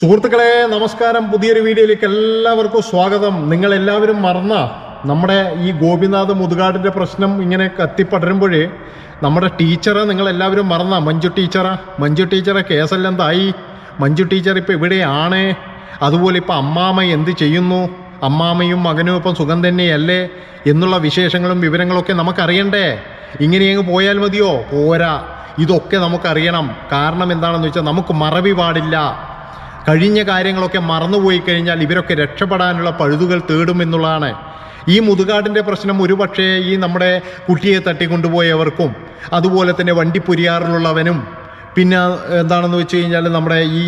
സുഹൃത്തുക്കളെ നമസ്കാരം. പുതിയൊരു വീഡിയോയിലേക്ക് എല്ലാവർക്കും സ്വാഗതം. നിങ്ങൾ എല്ലാവരും മറന്ന നമ്മുടെ ഈ ഗോപിനാഥ് മുതുകാടിന്റെ പ്രശ്നം ഇങ്ങനെ കത്തിപ്പടരുമ്പോഴേ നമ്മുടെ ടീച്ചറെ നിങ്ങൾ എല്ലാവരും മറന്ന. മഞ്ജു ടീച്ചറാ. മഞ്ജു ടീച്ചറെ കേസെല്ലാം എന്തായി? മഞ്ജു ടീച്ചർ ഇപ്പം എവിടെയാണ് അതുപോലെ ഇപ്പം അമ്മാമ്മ എന്ത് ചെയ്യുന്നു? അമ്മാമ്മയും മകനും ഇപ്പം സുഖം തന്നെയല്ലേ? എന്നുള്ള വിശേഷങ്ങളും വിവരങ്ങളൊക്കെ നമുക്കറിയണ്ടേ? ഇങ്ങനെയങ്ങ് പോയാൽ മതിയോ? പോരാ. ഇതൊക്കെ നമുക്കറിയണം. കാരണം എന്താണെന്ന് വെച്ചാൽ നമുക്ക് മറവി പാടില്ല. കഴിഞ്ഞ കാര്യങ്ങളൊക്കെ മറന്നുപോയി കഴിഞ്ഞാൽ ഇവരൊക്കെ രക്ഷപ്പെടാനുള്ള പഴുതുകൾ തേടുമെന്നുള്ളതാണ് ഈ മുതുകാടിന്റെ പ്രശ്നം ഒരുപക്ഷേ ഈ നമ്മുടെ കുട്ടിയെ തട്ടിക്കൊണ്ടുപോയവർക്കും അതുപോലെ തന്നെ വണ്ടിപ്പൊരിയാറിലുള്ളവനും പിന്നെ എന്താണെന്ന് വെച്ച് കഴിഞ്ഞാൽ നമ്മുടെ ഈ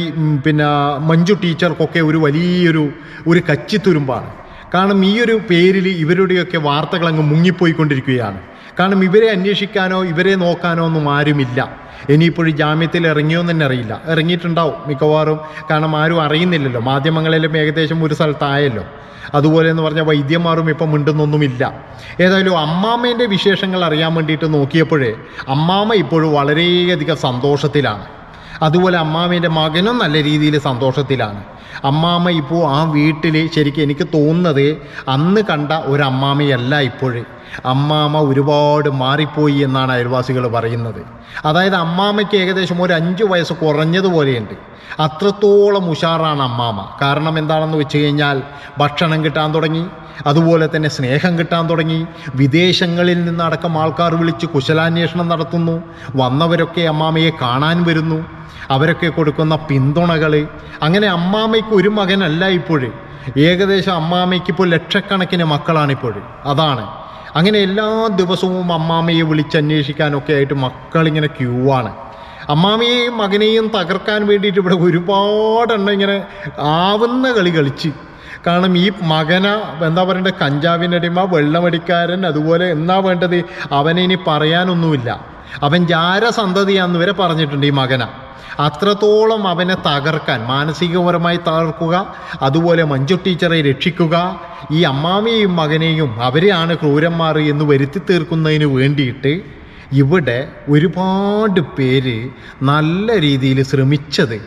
പിന്നെ മഞ്ജു ടീച്ചർക്കൊക്കെ ഒരു വലിയൊരു ഒരു കച്ചിത്തുരുമ്പാണ്. കാരണം ഈ ഒരു പേരിൽ ഇവരുടെയൊക്കെ വാർത്തകൾ അങ്ങ് മുങ്ങിപ്പോയിക്കൊണ്ടിരിക്കുകയാണ്. കാരണം ഇവരെ അന്വേഷിക്കാനോ ഇവരെ നോക്കാനോ ഒന്നും ആരുമില്ല. ഇനിയിപ്പോഴും ജാമ്യത്തിൽ ഇറങ്ങിയോ എന്ന് തന്നെ അറിയില്ല. ഇറങ്ങിയിട്ടുണ്ടാവും മിക്കവാറും. കാരണം ആരും അറിയുന്നില്ലല്ലോ. മാധ്യമങ്ങളിലും ഏകദേശം ഒരു സ്ഥലത്തായല്ലോ. അതുപോലെ എന്ന് പറഞ്ഞാൽ വൈദ്യന്മാരും ഇപ്പം മിണ്ടുന്നൊന്നുമില്ല. ഏതായാലും അമ്മാമ്മേന്റെ വിശേഷങ്ങൾ അറിയാൻ വേണ്ടിയിട്ട് നോക്കിയപ്പോഴേ അമ്മാമ്മ ഇപ്പോഴും വളരെയധികം സന്തോഷത്തിലാണ്. അതുപോലെ അമ്മാമ്മേന്റെ മകനും നല്ല രീതിയിൽ സന്തോഷത്തിലാണ്. അമ്മാമ്മ ഇപ്പോൾ ആ വീട്ടിൽ ശരിക്കും എനിക്ക് തോന്നുന്നത് അന്ന് കണ്ട ഒരു അമ്മാമ്മയല്ല ഇപ്പോഴേ. അമ്മാമ്മ ഒരുപാട് മാറിപ്പോയി എന്നാണ് അയൽവാസികൾ പറയുന്നത്. അതായത് അമ്മാമ്മയ്ക്ക് ഏകദേശം ഒരു അഞ്ച് വയസ്സ് കുറഞ്ഞതുപോലെയുണ്ട്. അത്രത്തോളം ഉഷാറാണ് അമ്മാമ്മ കാരണം എന്താണെന്ന് വെച്ച് കഴിഞ്ഞാൽ ഭക്ഷണം കിട്ടാൻ തുടങ്ങി അതുപോലെ തന്നെ സ്നേഹം കിട്ടാൻ തുടങ്ങി വിദേശങ്ങളിൽ നിന്നടക്കം ആൾക്കാർ വിളിച്ച് കുശലാന്വേഷണം നടത്തുന്നു വന്നവരൊക്കെ അമ്മാമ്മയെ കാണാൻ വരുന്നു അവരൊക്കെ കൊടുക്കുന്ന പിന്തുണകൾ അങ്ങനെ അമ്മാമ്മയ്ക്ക് ഒരു മകനല്ല ഇപ്പോഴും. ഏകദേശം അമ്മാമ്മയ്ക്ക് ഇപ്പോൾ ലക്ഷക്കണക്കിന് മക്കളാണ് ഇപ്പോഴും അതാണ്. അങ്ങനെ എല്ലാ ദിവസവും അമ്മാമ്മയെ വിളിച്ചന്വേഷിക്കാനൊക്കെ ആയിട്ട് മക്കളിങ്ങനെ ക്യൂ ആണ് അമ്മാമ്മയെയും മകനെയും തകർക്കാൻ വേണ്ടിയിട്ട് ഇവിടെ ഒരുപാടെണ്ണം ഇങ്ങനെ ആവുന്ന കളി കളിച്ച്. കാരണം ഈ മകന എന്താ പറയണ്ടത് കഞ്ചാവിനടിമ വെള്ളമടിക്കാരൻ അതുപോലെ എന്നാ വേണ്ടത്? അവനെ ഇനി പറയാനൊന്നുമില്ല. അവൻ ജാരസന്തതിയാന്ന് വരെ പറഞ്ഞിട്ടുണ്ട് ഈ മകന. അത്രത്തോളം അവനെ തകർക്കാൻ മാനസികപരമായി തകർക്കുക അതുപോലെ മഞ്ജു ടീച്ചറെ രക്ഷിക്കുക ഈ അമ്മാമിയെയും മകനെയും അവരെയാണ് ക്രൂരന്മാർ എന്ന് വരുത്തി തീർക്കുന്നതിന് വേണ്ടിയിട്ട് ഇവിടെ ഒരുപാട് പേര് നല്ല രീതിയിൽ ശ്രമിച്ചത്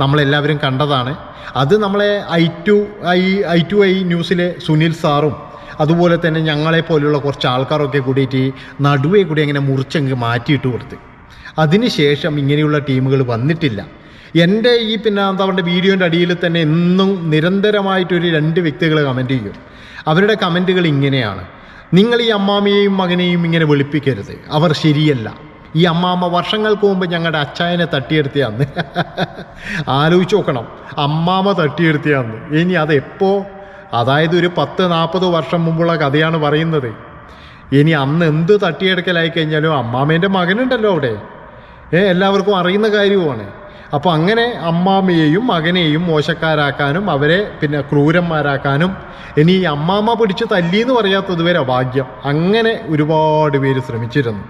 നമ്മളെല്ലാവരും കണ്ടതാണ്. അത് നമ്മളെ I to I I to I ന്യൂസിലെ Sunil സാറും അതുപോലെ തന്നെ ഞങ്ങളെ പോലെയുള്ള കുറച്ച് ആൾക്കാരൊക്കെ കൂടിയിട്ട് നടുവേ കൂടി അങ്ങനെ മുറിച്ചങ്ങ് മാറ്റിയിട്ട് കൊടുത്ത്. അതിനുശേഷം ഇങ്ങനെയുള്ള ടീമുകൾ വന്നിട്ടില്ല. എന്റെ ഈ പിന്നെ എന്താ പറയുക വീഡിയോന്റെ അടിയിൽ തന്നെ എന്നും നിരന്തരമായിട്ടൊരു രണ്ട് വ്യക്തികൾ കമന്റ് ചെയ്യും. അവരുടെ കമന്റുകൾ ഇങ്ങനെയാണ്. നിങ്ങൾ ഈ അമ്മാമയെയും മകനെയും ഇങ്ങനെ വെളുപ്പിക്കരുത്. അവർ ശരിയല്ല. ഈ അമ്മാമ്മ വർഷങ്ങൾക്ക് മുമ്പ് ഞങ്ങളുടെ അച്ചായനെ തട്ടിയെടുത്തിയാന്ന് ആലോചിച്ച് നോക്കണം. അമ്മാമ്മ തട്ടിയെടുത്തിയാന്ന് ഇനി അതെപ്പോൾ അതായത് ഒരു പത്ത് നാൽപ്പത് വർഷം മുമ്പുള്ള കഥയാണ് പറയുന്നത്. ഇനി അന്ന് എന്ത് തട്ടിയെടുക്കലായി കഴിഞ്ഞാലും അമ്മാമേന്റെ മകനുണ്ടല്ലോ അവിടെ. ഏ എല്ലാവർക്കും അറിയുന്ന കാര്യവുമാണ്. അപ്പോൾ അങ്ങനെ അമ്മാമ്മയെയും മകനെയും മോശക്കാരാക്കാനും അവരെ പിന്നെ ക്രൂരന്മാരാക്കാനും ഇനി ഈ അമ്മാമ്മ പിടിച്ച് തല്ലി എന്ന് പറയാത്തത് വരെ ഭാഗ്യം. അങ്ങനെ ഒരുപാട് പേര് ശ്രമിച്ചിരുന്നു.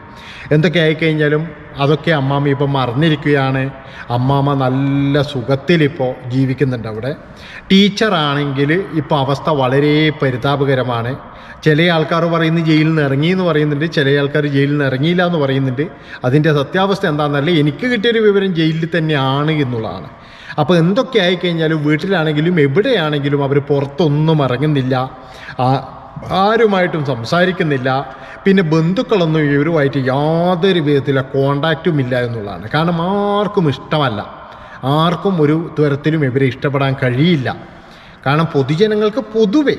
എന്തൊക്കെ ആയിക്കഴിഞ്ഞാലും അതൊക്കെ അമ്മാമ്മ ഇപ്പം മറന്നിരിക്കുകയാണ്. അമ്മാമ്മ നല്ല സുഖത്തിലിപ്പോൾ ജീവിക്കുന്നുണ്ട് അവിടെ. ടീച്ചറാണെങ്കിൽ ഇപ്പോൾ അവസ്ഥ വളരെ പരിതാപകരമാണ്. ചില ആൾക്കാർ പറയുന്നത് ജയിലിൽ നിന്ന് ഇറങ്ങി എന്ന് പറയുന്നുണ്ട് ചില ആൾക്കാർ ജയിലിൽ നിന്ന് ഇറങ്ങിയില്ല എന്ന് പറയുന്നുണ്ട്. അതിന്റെ സത്യാവസ്ഥ എന്താണെന്നല്ല എനിക്ക് കിട്ടിയൊരു വിവരം ജയിലിൽ തന്നെയാണ് എന്നുള്ളതാണ്. അപ്പോൾ എന്തൊക്കെ ആയിക്കഴിഞ്ഞാലും വീട്ടിലാണെങ്കിലും എവിടെയാണെങ്കിലും അവർ പുറത്തൊന്നും ഇറങ്ങുന്നില്ല. ആരുമായിട്ടും സംസാരിക്കുന്നില്ല. പിന്നെ ബന്ധുക്കളൊന്നും ഇവരുമായിട്ട് യാതൊരു വിധത്തിലുള്ള കോണ്ടാക്റ്റും ഇല്ല എന്നുള്ളതാണ്. കാരണം ആർക്കും ഇഷ്ടമല്ല. ആർക്കും ഒരു തരത്തിലും ഇവരെ ഇഷ്ടപ്പെടാൻ കഴിയില്ല. കാരണം പൊതുജനങ്ങൾക്ക് പൊതുവെ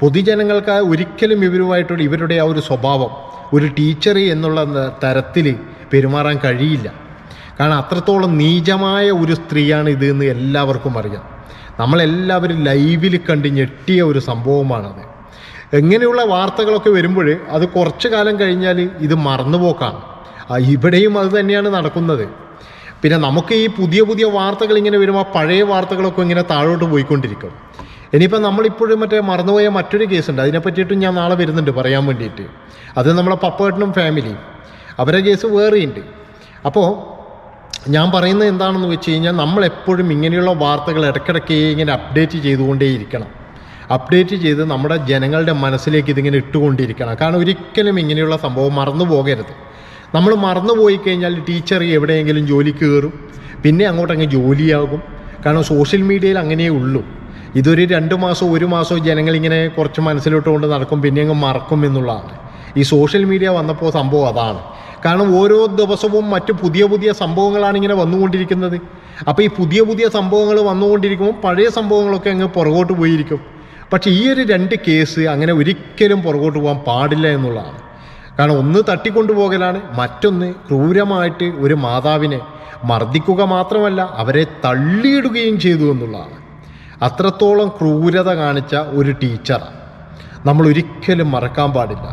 പൊതുജനങ്ങൾക്ക് ഒരിക്കലും ഇവരുമായിട്ടുള്ള ഇവരുടെ ആ ഒരു സ്വഭാവം ഒരു ടീച്ചർ എന്നുള്ള തരത്തിൽ പെരുമാറാൻ കഴിയില്ല. കാരണം അത്രത്തോളം നീചമായ ഒരു സ്ത്രീയാണ് ഇത് എന്ന് എല്ലാവർക്കും അറിയാം. നമ്മളെല്ലാവരും ലൈവിൽ കണ്ട് ഞെട്ടിയ ഒരു സംഭവമാണത്. എങ്ങനെയുള്ള വാർത്തകളൊക്കെ വരുമ്പോൾ അത് കുറച്ച് കാലം കഴിഞ്ഞാൽ ഇത് മറന്നുപോക്കാണ്. ഇവിടെയും അത് തന്നെയാണ് നടക്കുന്നത്. പിന്നെ നമുക്ക് ഈ പുതിയ പുതിയ വാർത്തകൾ ഇങ്ങനെ വരുമ്പോൾ പഴയ വാർത്തകളൊക്കെ ഇങ്ങനെ താഴോട്ട് പോയിക്കൊണ്ടിരിക്കും. ഇനിയിപ്പോൾ നമ്മളിപ്പോഴും മറ്റേ മറന്നുപോയ മറ്റൊരു കേസുണ്ട്. അതിനെ പറ്റിയിട്ടും ഞാൻ നാളെ വരുന്നുണ്ട് പറയാൻ വേണ്ടിയിട്ട്. അത് നമ്മളെ പപ്പേട്ടനും ഫാമിലിയും അവരുടെ കേസ് വേറെയുണ്ട്. അപ്പോൾ ഞാൻ പറയുന്നത് എന്താണെന്ന് വെച്ച് കഴിഞ്ഞാൽ നമ്മളെപ്പോഴും ഇങ്ങനെയുള്ള വാർത്തകൾ ഇടയ്ക്കിടയ്ക്ക് ഇങ്ങനെ അപ്ഡേറ്റ് ചെയ്തുകൊണ്ടേയിരിക്കണം. അപ്ഡേറ്റ് ചെയ്ത് നമ്മുടെ ജനങ്ങളുടെ മനസ്സിലേക്ക് ഇതിങ്ങനെ ഇട്ടുകൊണ്ടിരിക്കണം. കാരണം ഒരിക്കലും ഇങ്ങനെയുള്ള സംഭവം മറന്നു പോകരുത്. നമ്മൾ മറന്നു പോയി കഴിഞ്ഞാൽ ടീച്ചർ എവിടെയെങ്കിലും ജോലിക്ക് കയറും. പിന്നെ അങ്ങോട്ടങ്ങ് ജോലിയാകും. കാരണം സോഷ്യൽ മീഡിയയിൽ അങ്ങനെയേ ഉള്ളൂ. ഇതൊരു രണ്ട് മാസം ഒരു മാസമോ ജനങ്ങളിങ്ങനെ കുറച്ച് മനസ്സിലോട്ടുകൊണ്ട് നടക്കും പിന്നെ അങ്ങ് മറക്കും എന്നുള്ളതാണ്. ഈ സോഷ്യൽ മീഡിയ വന്നപ്പോൾ സംഭവം അതാണ്. കാരണം ഓരോ ദിവസവും മറ്റ് പുതിയ പുതിയ സംഭവങ്ങളാണ് ഇങ്ങനെ വന്നുകൊണ്ടിരിക്കുന്നത്. അപ്പോൾ ഈ പുതിയ പുതിയ സംഭവങ്ങൾ വന്നുകൊണ്ടിരിക്കുമ്പോൾ പഴയ സംഭവങ്ങളൊക്കെ അങ്ങ് പുറകോട്ട് പോയിരിക്കും. പക്ഷേ ഈ ഒരു രണ്ട് കേസ് അങ്ങനെ ഒരിക്കലും പുറകോട്ട് പോകാൻ പാടില്ല എന്നുള്ളതാണ്. കാരണം ഒന്ന് തട്ടിക്കൊണ്ടുപോകലാണ് മറ്റൊന്ന് ക്രൂരമായിട്ട് ഒരു മാതാവിനെ മർദ്ദിക്കുക മാത്രമല്ല അവരെ തള്ളിയിടുകയും ചെയ്തു എന്നുള്ളതാണ്. അത്രത്തോളം ക്രൂരത കാണിച്ച ഒരു ടീച്ചറാണ് നമ്മൾ ഒരിക്കലും മറക്കാൻ പാടില്ല.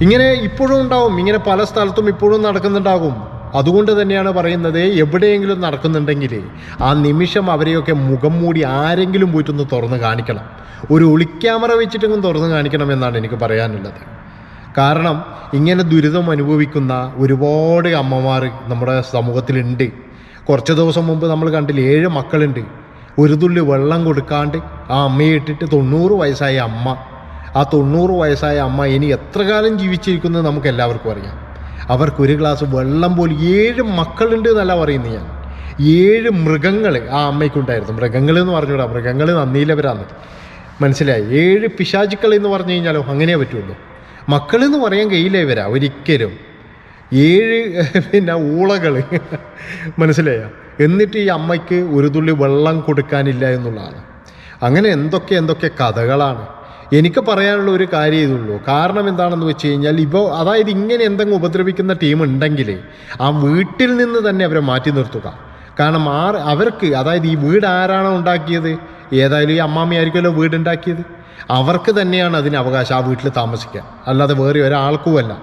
ഇങ്ങനെ ഇപ്പോഴും ഉണ്ടാവും ഇങ്ങനെ പല സ്ഥലത്തും ഇപ്പോഴും നടക്കുന്നുണ്ടാകും. അതുകൊണ്ട് തന്നെയാണ് പറയുന്നത് എവിടെയെങ്കിലും നടക്കുന്നുണ്ടെങ്കിൽ ആ നിമിഷം അവരെയൊക്കെ മുഖം മൂടി ആരെങ്കിലും പോയിട്ടൊന്ന് തുറന്ന് കാണിക്കണം. ഒരു ഒളിക്യാമറ വെച്ചിട്ടെങ്കിലും തുറന്ന് കാണിക്കണം എന്നാണ് എനിക്ക് പറയാനുള്ളത്. കാരണം ഇങ്ങനെ ദുരിതം അനുഭവിക്കുന്ന ഒരുപാട് അമ്മമാർ നമ്മുടെ സമൂഹത്തിലുണ്ട്. കുറച്ച് ദിവസം മുമ്പ് നമ്മൾ കണ്ടില്ല ഏഴ് മക്കളുണ്ട്. ഒരു തുള്ളി വെള്ളം കൊടുക്കാണ്ട് ആ അമ്മയെ ഇട്ടിട്ട് തൊണ്ണൂറ് വയസ്സായ അമ്മ. ആ തൊണ്ണൂറ് വയസ്സായ അമ്മ ഇനി എത്ര കാലം ജീവിച്ചിരിക്കുന്നത് നമുക്ക് എല്ലാവർക്കും അറിയാം. അവർക്ക് ഒരു ഗ്ലാസ് വെള്ളം പോലും ഏഴ് മക്കളുണ്ട് എന്നല്ല പറയുന്നത് ഞാൻ. ഏഴ് മൃഗങ്ങൾ ആ അമ്മയ്ക്കുണ്ടായിരുന്നു. മൃഗങ്ങൾ എന്ന് പറഞ്ഞൂടാ മൃഗങ്ങൾ നന്ദിയിലവരാണ് മനസ്സിലായി? ഏഴ് പിശാചുക്കൾ എന്ന് പറഞ്ഞു കഴിഞ്ഞാലോ അങ്ങനെയേ പറ്റുള്ളൂ. മക്കളെന്ന് പറയാൻ കഴിയില്ല ഇവരാ ഒരിക്കലും. ഏഴ് പിന്നെ ഊളകൾ മനസ്സിലായോ? എന്നിട്ട് ഈ അമ്മയ്ക്ക് ഒരു തുള്ളി വെള്ളം കൊടുക്കാനില്ല എന്നുള്ളതാണ്. അങ്ങനെ എന്തൊക്കെ എന്തൊക്കെ കഥകളാണ്. എനിക്ക് പറയാനുള്ള ഒരു കാര്യം ഇതുള്ളൂ കാരണം എന്താണെന്ന് വെച്ച് കഴിഞ്ഞാൽ ഇപ്പോൾ അതായത് ഇങ്ങനെ എന്തെങ്കിലും ഉപദ്രവിക്കുന്ന ടീം ഉണ്ടെങ്കിൽ ആ വീട്ടിൽ നിന്ന് തന്നെ അവരെ മാറ്റി നിർത്തുക. കാരണം ആർ അവർക്ക് അതായത് ഈ വീട് ആരാണോ ഉണ്ടാക്കിയത്? ഏതായാലും ഈ അമ്മാമ്മയായിരിക്കുമല്ലോ വീടുണ്ടാക്കിയത് അവർക്ക് തന്നെയാണ് അതിന് അവകാശം ആ വീട്ടിൽ താമസിക്കാൻ. അല്ലാതെ വേറെ ഒരാൾക്കുമല്ല.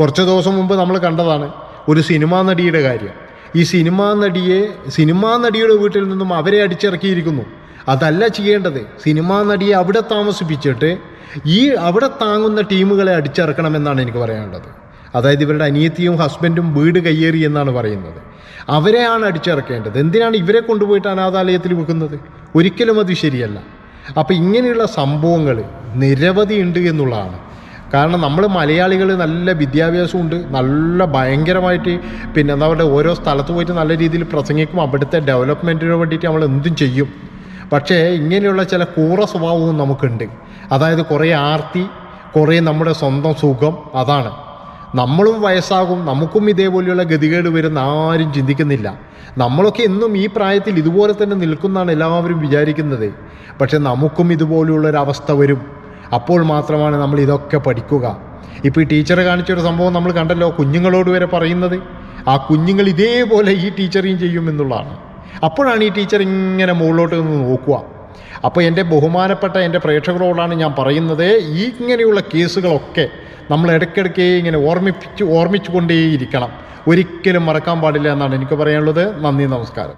കുറച്ച് ദിവസം മുമ്പ് നമ്മൾ കണ്ടതാണ് ഒരു സിനിമാ നടിയുടെ കാര്യം. ഈ സിനിമാ നടിയെ സിനിമാ നടിയുടെ വീട്ടിൽ നിന്നും അവരെ അടിച്ചിറക്കിയിരിക്കുന്നു. അതല്ല ചെയ്യേണ്ടത്. സിനിമാ നടിയെ അവിടെ താമസിപ്പിച്ചിട്ട് ഈ അവിടെ താങ്ങുന്ന ടീമുകളെ അടിച്ചിറക്കണമെന്നാണ് എനിക്ക് പറയാനുള്ളത്. അതായത് ഇവരുടെ അനിയത്തിയും ഹസ്ബൻഡും വീട് കയ്യേറി എന്നാണ് പറയുന്നത്. അവരെയാണ് അടിച്ചിറക്കേണ്ടത്. എന്തിനാണ് ഇവരെ കൊണ്ടുപോയിട്ട് അനാഥാലയത്തിൽ വെക്കുന്നത്? ഒരിക്കലും അത് ശരിയല്ല. അപ്പം ഇങ്ങനെയുള്ള സംഭവങ്ങൾ നിരവധി ഉണ്ട് എന്നുള്ളതാണ്. കാരണം നമ്മൾ മലയാളികൾ നല്ല വിദ്യാഭ്യാസമുണ്ട് നല്ല ഭയങ്കരമായിട്ട് പിന്നെ എന്താ പറയുക ഓരോ സ്ഥലത്ത് പോയിട്ട് നല്ല രീതിയിൽ പ്രസംഗിക്കും അവിടുത്തെ ഡെവലപ്മെന്റിന് വേണ്ടിയിട്ട് നമ്മൾ എന്തും ചെയ്യും. പക്ഷേ ഇങ്ങനെയുള്ള ചില കൂറ സ്വഭാവവും നമുക്കുണ്ട്. അതായത് കുറേ ആർത്തി കുറേ നമ്മുടെ സ്വന്തം സുഖം അതാണ്. നമ്മളും വയസ്സാകും നമുക്കും ഇതേപോലെയുള്ള ഗതികേട് വരുന്ന ആരും ചിന്തിക്കുന്നില്ല. നമ്മളൊക്കെ എന്നും ഈ പ്രായത്തിൽ ഇതുപോലെ തന്നെ നിൽക്കുന്നതാണ് എല്ലാവരും വിചാരിക്കുന്നത്. പക്ഷെ നമുക്കും ഇതുപോലെയുള്ളൊരവസ്ഥ വരും. അപ്പോൾ മാത്രമാണ് നമ്മൾ ഇതൊക്കെ പഠിക്കുക. ഇപ്പോൾ ഈ ടീച്ചർ കാണിച്ചൊരു സംഭവം നമ്മൾ കണ്ടല്ലോ കുഞ്ഞുങ്ങളോട് വരെ പറയുന്നത്. ആ കുഞ്ഞുങ്ങൾ ഇതേപോലെ ഈ ടീച്ചറേയും ചെയ്യുമെന്നുള്ളതാണ് അപ്പോഴാണ് ഈ ടീച്ചർ ഇങ്ങനെ മുകളിലോട്ട് നിന്ന് നോക്കുക. അപ്പോൾ എന്റെ ബഹുമാനപ്പെട്ട എന്റെ പ്രേക്ഷകരോടാണ് ഞാൻ പറയുന്നത് ഈ ഇങ്ങനെയുള്ള കേസുകളൊക്കെ നമ്മൾ ഇടയ്ക്കിടയ്ക്ക് ഇങ്ങനെ ഓർമ്മിപ്പിച്ച് ഓർമ്മിച്ചുകൊണ്ടേയിരിക്കണം. ഒരിക്കലും മറക്കാൻ പാടില്ല എന്നാണ് എനിക്ക് പറയാനുള്ളത്. നന്ദി നമസ്കാരം.